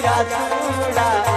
या